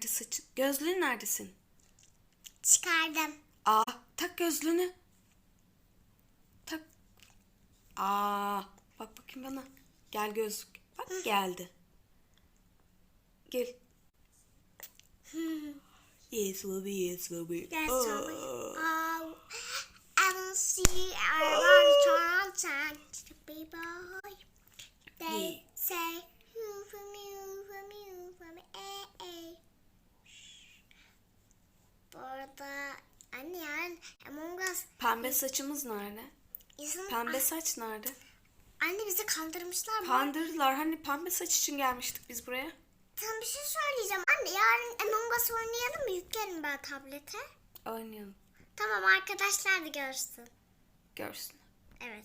Nerede saçın? Gözlüğün neredesin? Çıkardım. Aa, tak gözlüğünü. Tak. Aa, bak bakayım bana. Gel gözlük. Bak geldi. Gel. Yes, baby, yes, baby. Yes, baby. Oh, I don't see I want to turn to people. They Yeah. Arada anne yarın Among Us Pembe saçımız nerede? izin... Pembe saç nerede? Anne bizi kandırmışlar mı? Kandırdılar. Hani pembe saç için gelmiştik biz buraya. Tam bir şey söyleyeceğim. Anne yarın Among Us oynayalım mı? Yüklerim ben tablete. Oynayalım. Tamam arkadaşlar da görsün. Görsün. Evet.